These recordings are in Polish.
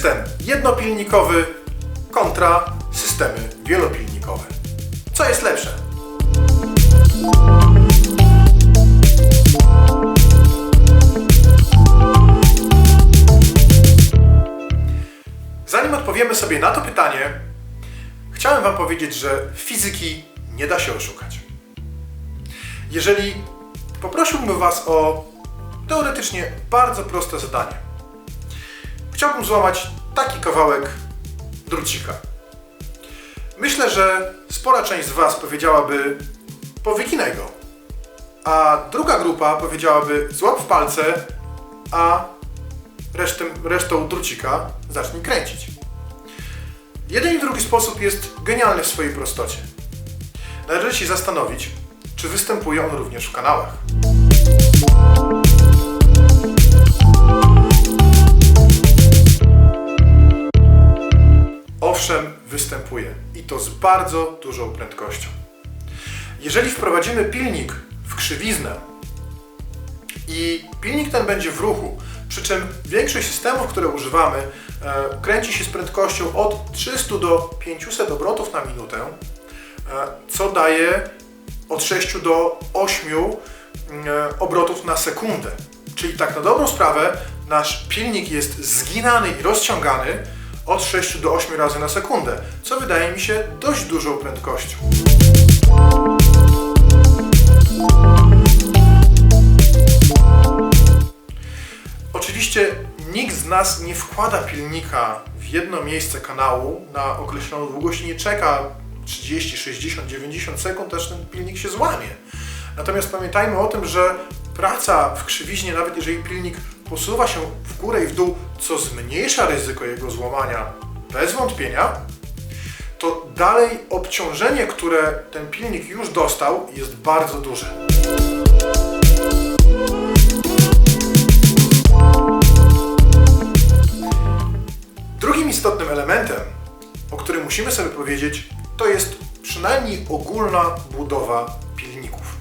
system jednopilnikowy kontra systemy wielopilnikowe. Co jest lepsze? Zanim odpowiemy sobie na to pytanie, chciałem Wam powiedzieć, że fizyki nie da się oszukać. Jeżeli poprosiłbym Was o teoretycznie bardzo proste zadanie, chciałbym złamać taki kawałek drucika. Myślę, że spora część z Was powiedziałaby powykinaj go, a druga grupa powiedziałaby złap w palce, a resztę, resztą drucika zacznij kręcić. Jeden i drugi sposób jest genialny w swojej prostocie. Należy się zastanowić, czy występuje on również w kanałach. Owszem, występuje i to z bardzo dużą prędkością. Jeżeli wprowadzimy pilnik w krzywiznę i pilnik ten będzie w ruchu, przy czym większość systemów, które używamy, e, kręci się z prędkością od 300 do 500 obrotów na minutę, e, co daje od 6 do 8 e, obrotów na sekundę. Czyli tak na dobrą sprawę nasz pilnik jest zginany i rozciągany od 6 do 8 razy na sekundę, co wydaje mi się dość dużą prędkością. Oczywiście nikt z nas nie wkłada pilnika w jedno miejsce kanału na określoną długość i nie czeka 30, 60, 90 sekund, aż ten pilnik się złamie. Natomiast pamiętajmy o tym, że praca w krzywiźnie, nawet jeżeli pilnik posuwa się w górę i w dół, co zmniejsza ryzyko jego złamania bez wątpienia, to dalej obciążenie, które ten pilnik już dostał, jest bardzo duże. Drugim istotnym elementem, o którym musimy sobie powiedzieć, to jest przynajmniej ogólna budowa pilników.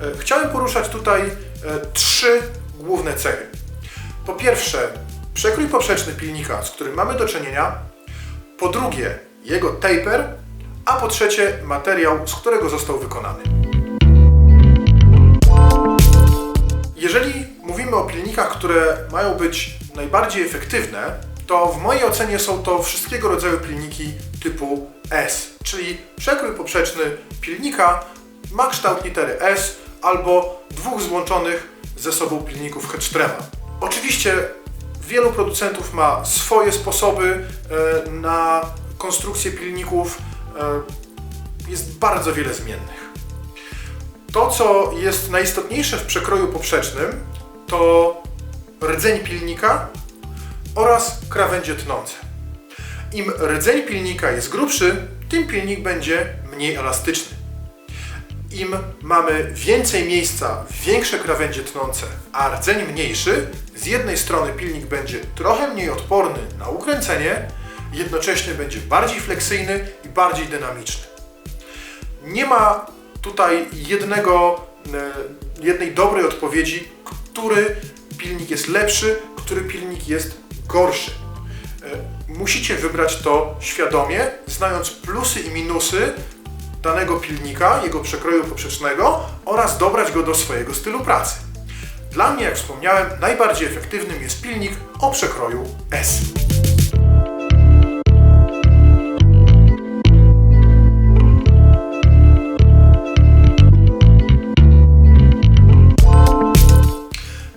E, Chciałem poruszać tutaj e, trzy główne cechy. Po pierwsze, przekrój poprzeczny pilnika, z którym mamy do czynienia. Po drugie, jego taper, a po trzecie, materiał, z którego został wykonany. Jeżeli mówimy o pilnikach, które mają być najbardziej efektywne, to w mojej ocenie są to wszystkiego rodzaju pilniki typu S, czyli przekrój poprzeczny pilnika ma kształt litery S albo dwóch złączonych ze sobą pilników Hedgetrema. Oczywiście wielu producentów ma swoje sposoby e, na konstrukcję pilników. E, Jest bardzo wiele zmiennych. To, co jest najistotniejsze w przekroju poprzecznym, to rdzeń pilnika oraz krawędzie tnące. Im rdzeń pilnika jest grubszy, tym pilnik będzie mniej elastyczny. Im mamy więcej miejsca, większe krawędzie tnące, a rdzeń mniejszy, z jednej strony pilnik będzie trochę mniej odporny na ukręcenie, jednocześnie będzie bardziej fleksyjny i bardziej dynamiczny. Nie ma tutaj jednego, e, jednej dobrej odpowiedzi, który pilnik jest lepszy, który pilnik jest gorszy. E, Musicie wybrać to świadomie, znając plusy i minusy danego pilnika, jego przekroju poprzecznego oraz dobrać go do swojego stylu pracy. Dla mnie, jak wspomniałem, najbardziej efektywnym jest pilnik o przekroju S.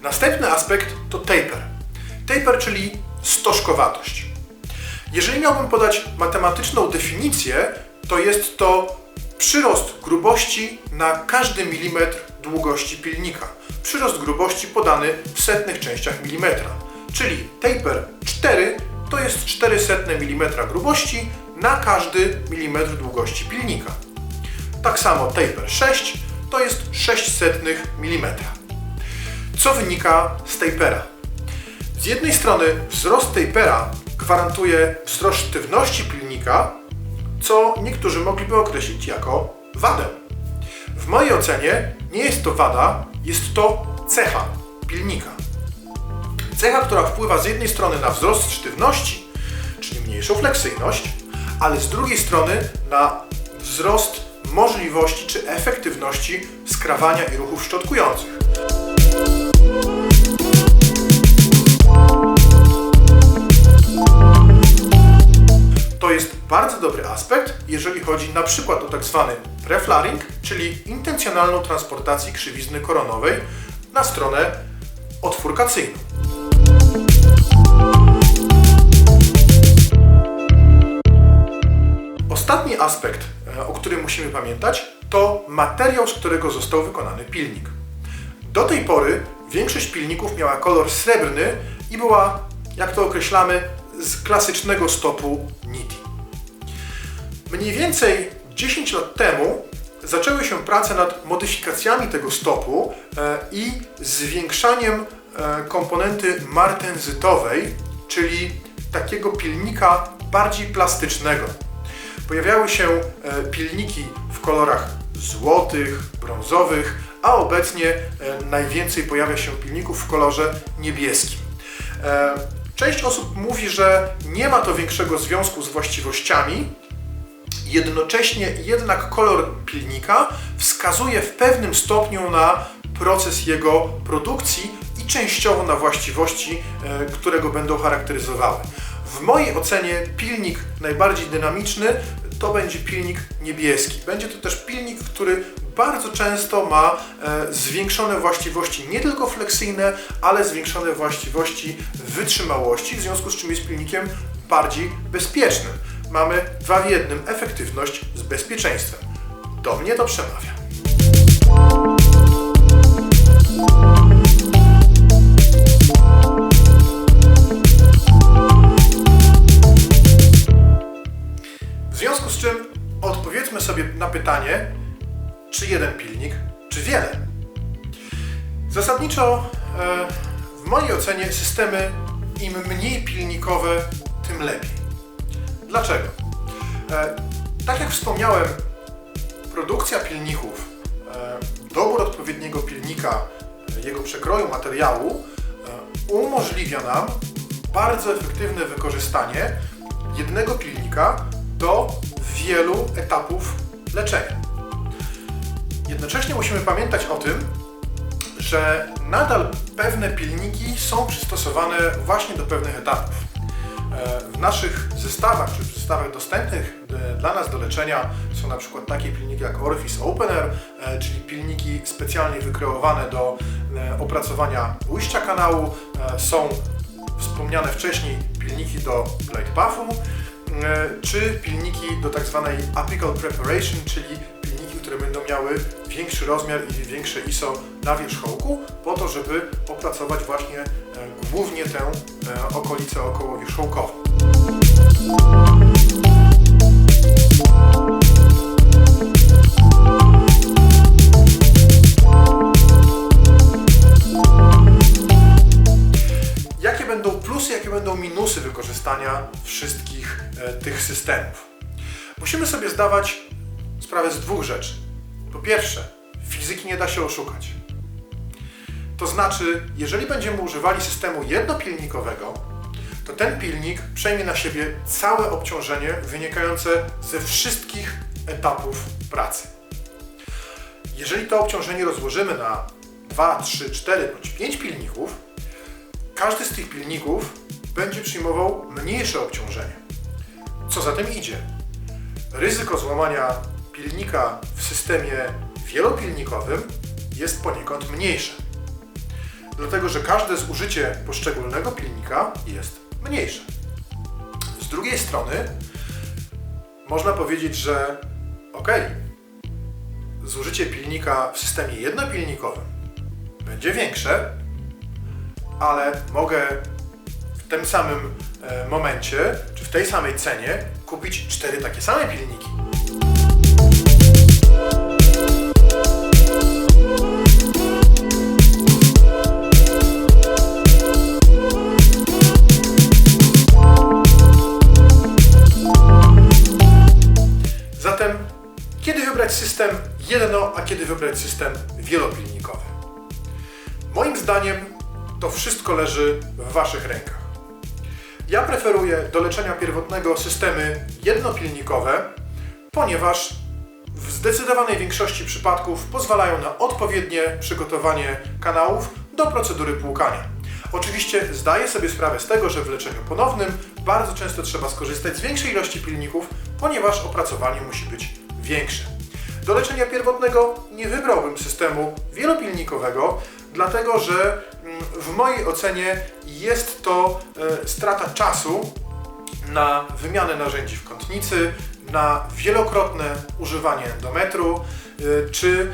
Następny aspekt to taper. Taper, czyli stożkowatość. Jeżeli miałbym podać matematyczną definicję, to jest to przyrost grubości na każdy milimetr długości pilnika. Przyrost grubości podany w setnych częściach milimetra. Czyli taper 4 to jest 400 mm grubości na każdy milimetr długości pilnika. Tak samo taper 6 to jest 600 mm. Co wynika z tapera? Z jednej strony wzrost tapera gwarantuje wzrost sztywności pilnika, co niektórzy mogliby określić jako wadę. W mojej ocenie nie jest to wada, jest to cecha pilnika. Cecha, która wpływa z jednej strony na wzrost sztywności, czyli mniejszą fleksyjność, ale z drugiej strony na wzrost możliwości czy efektywności skrawania i ruchów szczotkujących. Bardzo dobry aspekt, jeżeli chodzi na przykład o tak zwany preflaring, czyli intencjonalną transportację krzywizny koronowej na stronę otwórkacyjną. Ostatni aspekt, e, o którym musimy pamiętać, to materiał, z którego został wykonany pilnik. Do tej pory większość pilników miała kolor srebrny i była, jak to określamy, z klasycznego stopu NITI. Mniej więcej 10 lat temu zaczęły się prace nad modyfikacjami tego stopu e, i zwiększaniem e, komponenty martenzytowej, czyli takiego pilnika bardziej plastycznego. Pojawiały się e, pilniki w kolorach złotych, brązowych, a obecnie najwięcej pojawia się pilników w kolorze niebieskim. Część osób mówi, że nie ma to większego związku z właściwościami, jednocześnie jednak kolor pilnika wskazuje w pewnym stopniu na proces jego produkcji i częściowo na właściwości, e, które go będą charakteryzowały. W mojej ocenie pilnik najbardziej dynamiczny to będzie pilnik niebieski. Będzie to też pilnik, który bardzo często ma e, zwiększone właściwości nie tylko fleksyjne, ale zwiększone właściwości wytrzymałości, w związku z czym jest pilnikiem bardziej bezpiecznym. Mamy dwa w jednym, efektywność z bezpieczeństwem. Do mnie to przemawia. W związku z czym odpowiedzmy sobie na pytanie, czy jeden pilnik, czy wiele. Zasadniczo e, w mojej ocenie systemy im mniej pilnikowe, tym lepiej. Dlaczego? E, tak jak wspomniałem, produkcja pilników, e, dobór odpowiedniego pilnika, jego przekroju materiału umożliwia nam bardzo efektywne wykorzystanie jednego pilnika do wielu etapów leczenia. Jednocześnie musimy pamiętać o tym, że nadal pewne pilniki są przystosowane właśnie do pewnych etapów. E, w naszych zestawach, czy w zestawach dostępnych e, dla nas do leczenia są na przykład takie pilniki jak Orphis Opener, e, czyli pilniki specjalnie wykreowane do opracowania ujścia kanału. Są wspomniane wcześniej pilniki do glide puffu, czy pilniki do tak zwanej apical preparation, czyli które będą miały większy rozmiar i większe ISO na wierzchołku, po to, żeby opracować właśnie głównie tę e, okolicę okołowierzchołkową. Jakie będą plusy, jakie będą minusy wykorzystania wszystkich e, tych systemów? Musimy sobie zdawać sprawę z dwóch rzeczy. Po pierwsze, fizyki nie da się oszukać. To znaczy, jeżeli będziemy używali systemu jednopilnikowego, to ten pilnik przejmie na siebie całe obciążenie wynikające ze wszystkich etapów pracy. Jeżeli to obciążenie rozłożymy na 2, 3, 4 bądź 5 pilników, każdy z tych pilników będzie przyjmował mniejsze obciążenie. Co za tym idzie? Ryzyko złamania pilnika w systemie wielopilnikowym jest poniekąd mniejsze. Dlatego, że każde zużycie poszczególnego pilnika jest mniejsze. Z drugiej strony można powiedzieć, że ok, zużycie pilnika w systemie jednopilnikowym będzie większe, ale mogę w tym samym e, momencie, czy w tej samej cenie kupić cztery takie same pilniki. Kiedy wybrać system wielopilnikowy. Moim zdaniem to wszystko leży w Waszych rękach. Ja preferuję do leczenia pierwotnego systemy jednopilnikowe, ponieważ w zdecydowanej większości przypadków pozwalają na odpowiednie przygotowanie kanałów do procedury płukania. Oczywiście zdaję sobie sprawę z tego, że w leczeniu ponownym bardzo często trzeba skorzystać z większej ilości pilników, ponieważ opracowanie musi być większe. Do leczenia pierwotnego nie wybrałbym systemu wielopilnikowego, dlatego że mm, w mojej ocenie jest to e, strata czasu na wymianę narzędzi w kątnicy, na wielokrotne używanie endometru, y, czy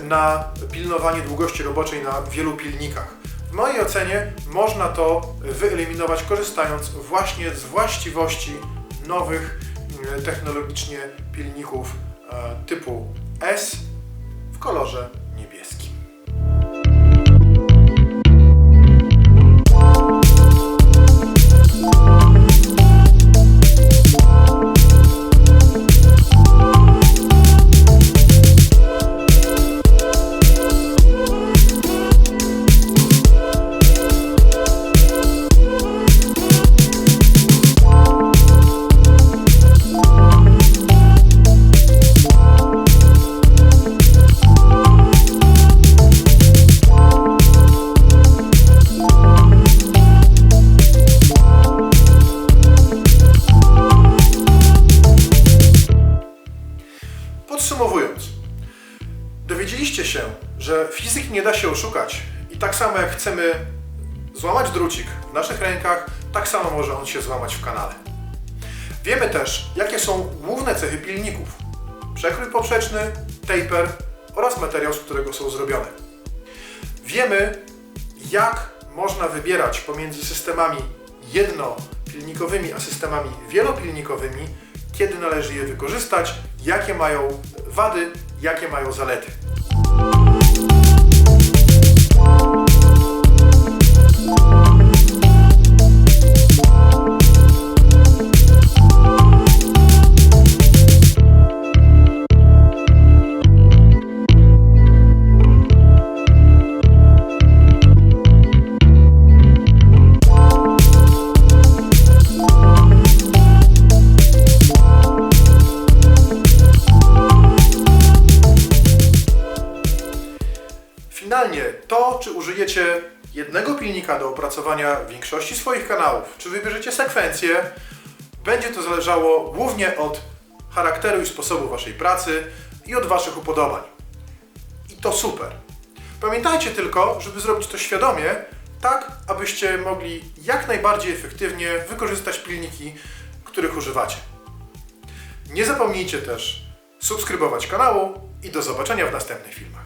y, na pilnowanie długości roboczej na wielu pilnikach. W mojej ocenie można to wyeliminować korzystając właśnie z właściwości nowych y, technologicznie pilników e, typu S w kolorze chcemy złamać drucik w naszych rękach, tak samo może on się złamać w kanale. Wiemy też, jakie są główne cechy pilników. Przekrój poprzeczny, taper oraz materiał, z którego są zrobione. Wiemy, jak można wybierać pomiędzy systemami jednopilnikowymi a systemami wielopilnikowymi, kiedy należy je wykorzystać, jakie mają wady, jakie mają zalety. Finalnie to, czy użyjecie jednego pilnika do opracowania większości swoich kanałów, czy wybierzecie sekwencję, będzie to zależało głównie od charakteru i sposobu Waszej pracy i od Waszych upodobań. I to super. Pamiętajcie tylko, żeby zrobić to świadomie, tak abyście mogli jak najbardziej efektywnie wykorzystać pilniki, których używacie. Nie zapomnijcie też subskrybować kanału i do zobaczenia w następnych filmach.